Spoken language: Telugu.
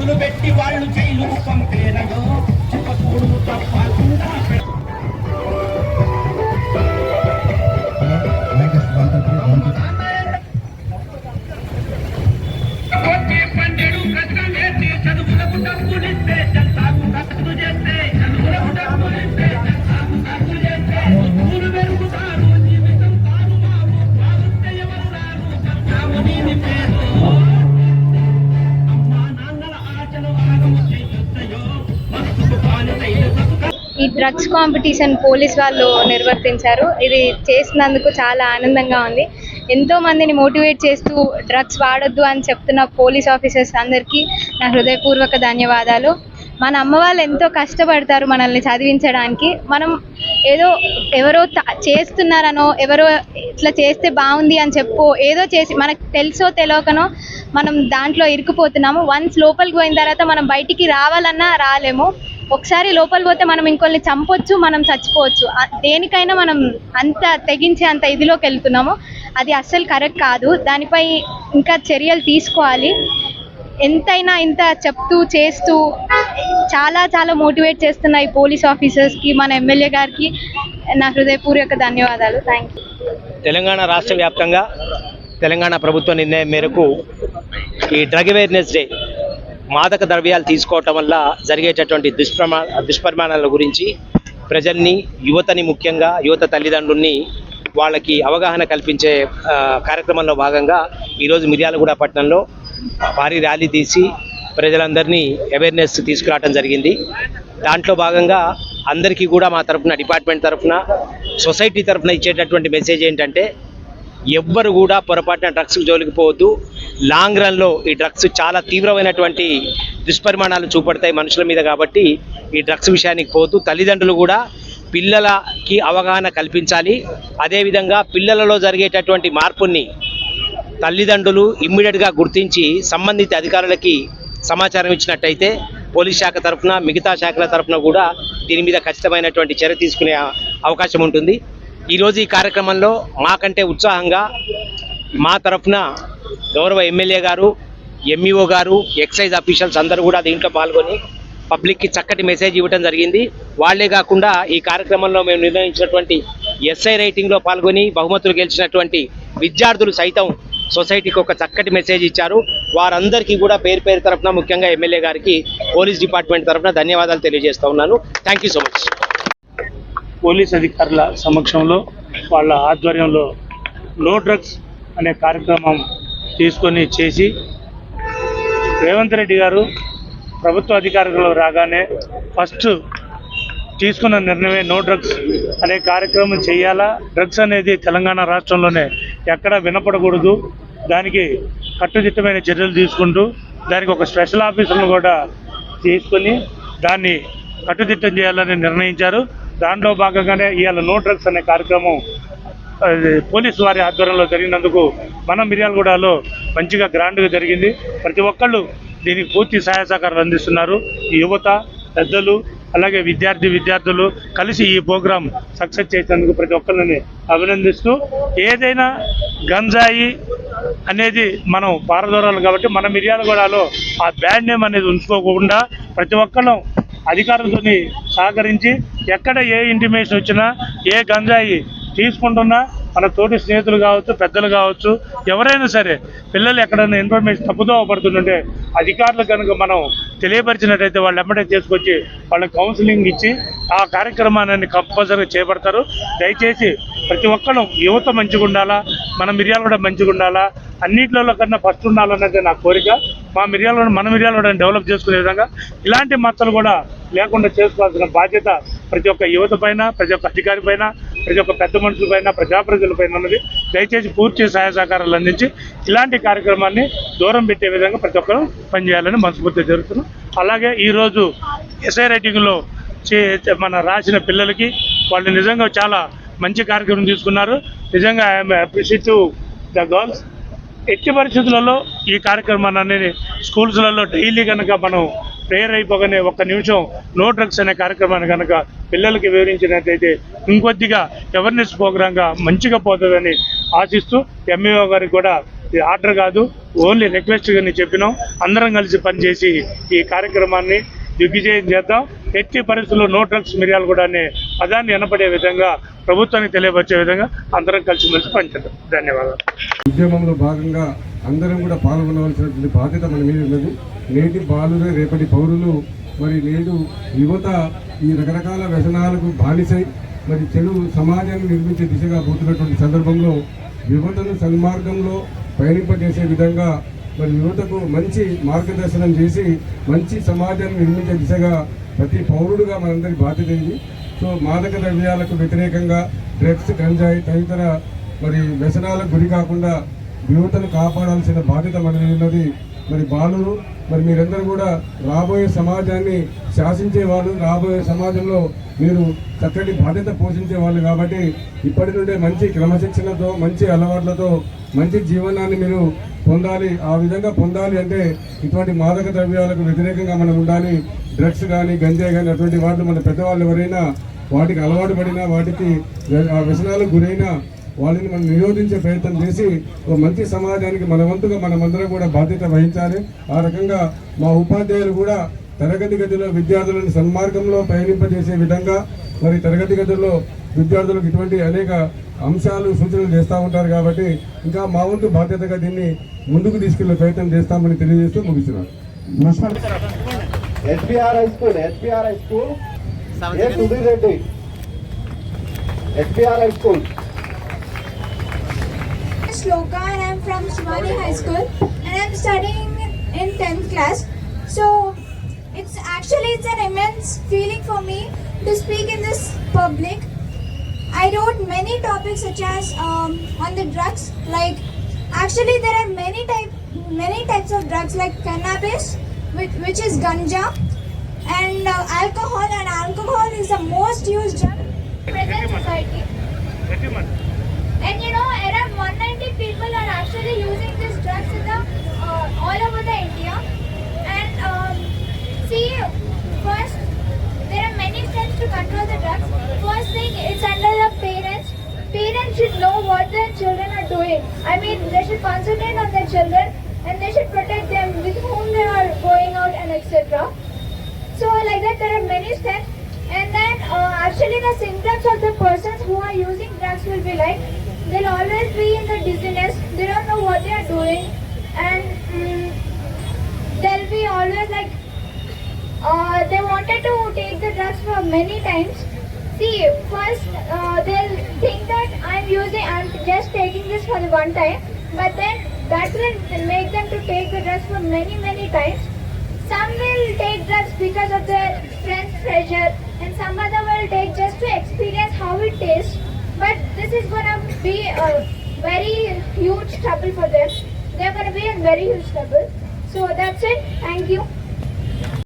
కేసులు పెట్టి వాళ్ళు జైలు పంపేనడు చుట్టూడు తప్ప డ్రగ్స్ కాంపిటీషన్ పోలీస్ వాళ్ళు నిర్వర్తించారు. ఇది చేసినందుకు చాలా ఆనందంగా ఉంది. ఎంతో మందిని మోటివేట్ చేస్తూ డ్రగ్స్ వాడొద్దు అని చెప్తున్న పోలీస్ ఆఫీసర్స్ అందరికీ నా హృదయపూర్వక ధన్యవాదాలు. మన అమ్మ వాళ్ళు ఎంతో కష్టపడతారు మనల్ని చదివించడానికి. మనం ఏదో ఎవరో చేస్తున్నారనో ఎవరో ఇట్లా చేస్తే బాగుంది అని చెప్పో ఏదో చేసి మనకు తెలుసో తెలియకనో మనం దాంట్లో ఇరుకుపోతున్నాము వన్స్ లోపలికి పోయిన తర్వాత మనం బయటికి రావాలన్నా రాలేము. ఒకసారి లోపల పోతే మనం ఇంకొన్ని చంపొచ్చు మనం చచ్చిపోవచ్చు. దేనికైనా మనం అంత తెగించే అంత ఇదిలోకి వెళ్తున్నాము అది అస్సలు కరెక్ట్ కాదు. దానిపై ఇంకా చర్యలు తీసుకోవాలి. ఎంతైనా ఇంత చెప్తూ చేస్తూ చాలా చాలా మోటివేట్ చేస్తున్న ఈ పోలీస్ ఆఫీసర్స్కి మన ఎమ్మెల్యే గారికి నా హృదయపూర్వక ధన్యవాదాలు. థ్యాంక్ యూ తెలంగాణ రాష్ట్ర వ్యాప్తంగా తెలంగాణ ప్రభుత్వ నిర్ణయం మేరకు ఈ డ్రగ్ అవేర్నెస్ డే మాదక ద్రవ్యాలు తీసుకోవటం వల్ల జరిగేటటువంటి దుష్ప్రమా దుష్పరిమాణాల గురించి ప్రజల్ని యువతని ముఖ్యంగా యువత తల్లిదండ్రుల్ని వాళ్ళకి అవగాహన కల్పించే కార్యక్రమంలో భాగంగా ఈరోజు మిర్యాలగూడ పట్టణంలో భారీ ర్యాలీ తీసి ప్రజలందరినీ అవేర్నెస్ తీసుకురావడం జరిగింది. దాంట్లో భాగంగా అందరికీ కూడా మా తరఫున డిపార్ట్మెంట్ తరఫున సొసైటీ తరఫున ఇచ్చేటటువంటి మెసేజ్ ఏంటంటే ఎవ్వరు కూడా పొరపాటున డ్రగ్స్ జోలికి పోవద్దు. లాంగ్ రన్లో ఈ డ్రగ్స్ చాలా తీవ్రమైనటువంటి దుష్పరిమాణాలు చూపడతాయి మనుషుల మీద కాబట్టి ఈ డ్రగ్స్ విషయానికి పోతూ తల్లిదండ్రులు కూడా పిల్లలకి అవగాహన కల్పించాలి. అదేవిధంగా పిల్లలలో జరిగేటటువంటి మార్పుని తల్లిదండ్రులు ఇమ్మీడియట్గా గుర్తించి సంబంధిత అధికారులకి సమాచారం ఇచ్చినట్టయితే పోలీస్ శాఖ తరఫున మిగతా శాఖల తరఫున కూడా దీని మీద ఖచ్చితమైనటువంటి చర్య తీసుకునే అవకాశం ఉంటుంది. ఈరోజు ఈ కార్యక్రమంలో మాకంటే ఉత్సాహంగా మా తరఫున గౌరవ ఎమ్మెల్యే గారు ఎంఈఓ గారు ఎక్సైజ్ అఫీషియల్స్ అందరూ కూడా దీంట్లో పాల్గొని పబ్లిక్కి చక్కటి మెసేజ్ ఇవ్వడం జరిగింది. వాళ్ళే కాకుండా ఈ కార్యక్రమంలో మేము నిర్ణయించినటువంటి ఎస్ఐ రైటింగ్లో పాల్గొని బహుమతులు గెలిచినటువంటి విద్యార్థులు సైతం సొసైటీకి ఒక చక్కటి మెసేజ్ ఇచ్చారు. వారందరికీ కూడా పేరు పేరు తరఫున ముఖ్యంగా ఎమ్మెల్యే గారికి పోలీస్ డిపార్ట్మెంట్ తరఫున ధన్యవాదాలు తెలియజేస్తా ఉన్నాను. Thank you so much police అధికారుల సమక్షంలో వాళ్ళ ఆధ్వర్యంలో నో డ్రగ్స్ అనే కార్యక్రమం తీసుకొని చేసి రేవంత్ రెడ్డి గారు ప్రభుత్వ అధికారులు రాగానే ఫస్ట్ తీసుకున్న నిర్ణయమే నో డ్రగ్స్ అనే కార్యక్రమం చేయాలా? డ్రగ్స్ అనేది తెలంగాణ రాష్ట్రంలోనే ఎక్కడ వినపడకూడదు. దానికి కట్టుదిట్టమైన చర్యలు తీసుకుంటూ దానికి ఒక స్పెషల్ ఆఫీసర్ను కూడా తీసుకొని దాన్ని కట్టుదిట్టం చేయాలని నిర్ణయించారు. దాంట్లో భాగంగానే ఇవాళ నో డ్రగ్స్ అనే కార్యక్రమం పోలీసు వారి ఆధ్వర్యంలో జరిగినందుకు మన మిర్యాలగూడలో మంచిగా గ్రాండ్గా జరిగింది. ప్రతి ఒక్కళ్ళు దీనికి పూర్తి సహాయ సహకారాలు అందిస్తున్నారు. ఈ యువత పెద్దలు అలాగే విద్యార్థి విద్యార్థులు కలిసి ఈ ప్రోగ్రాం సక్సెస్ చేసినందుకు ప్రతి ఒక్కరిని అభినందిస్తూ ఏదైనా గంజాయి అనేది మనం పారదోరాలు కాబట్టి మన మిర్యాలగూడలో ఆ బ్యాడ్ నేమ్ అనేది ఉంచుకోకుండా ప్రతి ఒక్కళ్ళం అధికారులతో సహకరించి ఎక్కడ ఏ ఇంటిమేషన్ వచ్చినా ఏ గంజాయి తీసుకుంటున్నా మన తోటి స్నేహితులు కావచ్చు పెద్దలు కావచ్చు ఎవరైనా సరే పిల్లలు ఎక్కడైనా ఇన్ఫర్మేషన్ తప్పుదోవ పడుతుంటే అధికారులు కనుక మనం తెలియపరిచినట్టయితే వాళ్ళు ఎమ్మటే చేసుకొచ్చి వాళ్ళకి కౌన్సిలింగ్ ఇచ్చి ఆ కార్యక్రమాన్ని కంపల్సరీగా చేపడతారు. దయచేసి ప్రతి ఒక్కరు యువత మంచిగా ఉండాలా? మన మిర్యాల కూడా మంచిగా ఉండాలా? అన్నింటిలో కన్నా ఫస్ట్ ఉండాలన్నది నా కోరిక. మా మిర్యాలలో మన మిర్యాలలో డెవలప్ చేసుకునే విధంగా ఇలాంటి మచ్చలు కూడా లేకుండా చేసుకోవాల్సిన బాధ్యత ప్రతి ఒక్క యువత పైన ప్రతి ఒక్క అధికారి పైన ప్రతి ఒక్క పెద్ద మనుషుల పైన ప్రజాప్రజల పైన ఉన్నది. దయచేసి పూర్తి సహాయ సహకారాలు అందించి ఇలాంటి కార్యక్రమాన్ని దూరం పెట్టే విధంగా ప్రతి ఒక్కరూ పనిచేయాలని మనస్ఫూర్తిగా జరుగుతున్నాం అలాగే ఈరోజు ఎస్ఐ రైటింగ్లో చే మన రాసిన పిల్లలకి వాళ్ళు నిజంగా చాలా మంచి కార్యక్రమం తీసుకున్నారు. నిజంగా ఐఎమ్ టు ద గర్ల్స్ ఎట్టి పరిస్థితులలో ఈ కార్యక్రమాన్ని స్కూల్స్లలో డైలీ కనుక మనం ప్రేయర్ అయిపోగానే ఒక్క నిమిషం నో డ్రగ్స్ అనే కార్యక్రమాన్ని కనుక పిల్లలకి వివరించినట్లయితే ఇంకొద్దిగా అవేర్నెస్ ప్రోగ్రాంగా మంచిగా పోతుందని ఆశిస్తూ ఎంఈఓ గారికి కూడా ఇది ఆర్డర్ కాదు ఓన్లీ రిక్వెస్ట్గా నేను చెప్పినాం. అందరం కలిసి పనిచేసి ఈ కార్యక్రమాన్ని దిగ్విజయం చేద్దాం. ఎట్టి పరిస్థితుల్లో నో డ్రగ్స్ మిరియాలు కూడా అనే పదాన్ని వినపడే విధంగా ప్రభుత్వానికి తెలియపరిచే విధంగా అందరం కలిసిమెలిసి పనిచేద్దాం. ధన్యవాదాలు. ఉద్యమంలో భాగంగా అందరం కూడా పాల్గొనవలసినటువంటి బాధ్యత మన మీద ఉన్నది. నేటి బాలురే రేపటి పౌరులు మరి నేడు యువత ఈ రకరకాల వ్యసనాలకు బానిసై మరి చెడు సమాజాన్ని నిర్మించే దిశగా పోతున్నటువంటి సందర్భంలో యువతను సన్మార్గంలో పయనింపజేసే విధంగా మరి యువతకు మంచి మార్గదర్శనం చేసి మంచి సమాజాన్ని నిర్మించే దిశగా ప్రతి పౌరుడుగా మనందరి బాధ్యత ఇది. సో మాదక ద్రవ్యాలకు వ్యతిరేకంగా డ్రగ్స్ గంజాయి తదితర మరి వ్యసనాలకు గురి కాకుండా యువతను కాపాడాల్సిన బాధ్యత మనది ఉన్నది. మరి బాలు మరి మీరందరూ కూడా రాబోయే సమాజాన్ని శాసించే వాళ్ళు రాబోయే సమాజంలో మీరు చక్కటి బాధ్యత పోషించే వాళ్ళు కాబట్టి ఇప్పటి నుండే మంచి క్రమశిక్షణతో మంచి అలవాట్లతో మంచి జీవనాన్ని మీరు పొందాలి. ఆ విధంగా పొందాలి అంటే ఇటువంటి మాదక ద్రవ్యాలకు వ్యతిరేకంగా మనం ఉండాలి. డ్రగ్స్ కానీ గంజాయి కానీ అటువంటి వాటిని మన పెద్దవాళ్ళు ఎవరైనా వాటికి అలవాటు పడినా వాటికి ఆ వ్యసనాలకు గురైనా వాళ్ళని మనం నిరోధించే ప్రయత్నం చేసి ఒక మంచి సమాజానికి మన వంతుగా మనమందరం కూడా బాధ్యత వహించాలి. ఆ రకంగా మా ఉపాధ్యాయులు కూడా తరగతి గదిలో విద్యార్థులను సన్మార్గంలో పయనింపజేసే విధంగా మరి తరగతి గదుల్లో విద్యార్థులకు ఇటువంటి అనేక అంశాలు సూచనలు చేస్తూ ఉంటారు కాబట్టి ఇంకా మా వంతు బాధ్యతగా దీన్ని ముందుకు తీసుకెళ్ళే ప్రయత్నం చేస్తామని తెలియజేస్తూ ముగిస్తున్నాను. SBR high school SBR high school. A Sudheer Reddy? SBR high school. Shloka and I'm from Shivani High School and I'm studying in 10th class. So it's actually it's an immense feeling for me to speak in this public. I wrote many topics such as um, on the drugs. Like actually there are many type many types of drugs like cannabis, which, which is ganja, and uh, alcohol. And alcohol is the most used drug present society. And you know, around 190 people are actually using these drugs in the uh, all over the India. And um, see, first there are many steps to control the drugs. First thing, it's under the parents. Parents should know what their children are doing. I mean, they should concentrate on their children and they should protect them with whom they are going out and etc. So like that there are many steps and then uh, actually the symptoms of the persons who are using drugs will be like they'll always be in the dizziness, they don't know what they are doing and mm, they'll be always like uh, they wanted to take the drugs for many times. See, first uh, they'll think that I'm using, I'm just taking this for the one time, but then that will make them to take the drugs for many, many times. Some will take drugs because of their friends' pressure, and some other will take just to experience how it tastes. But this is gonna be a very huge trouble for them. They're gonna be in very huge trouble. So that's it. Thank you.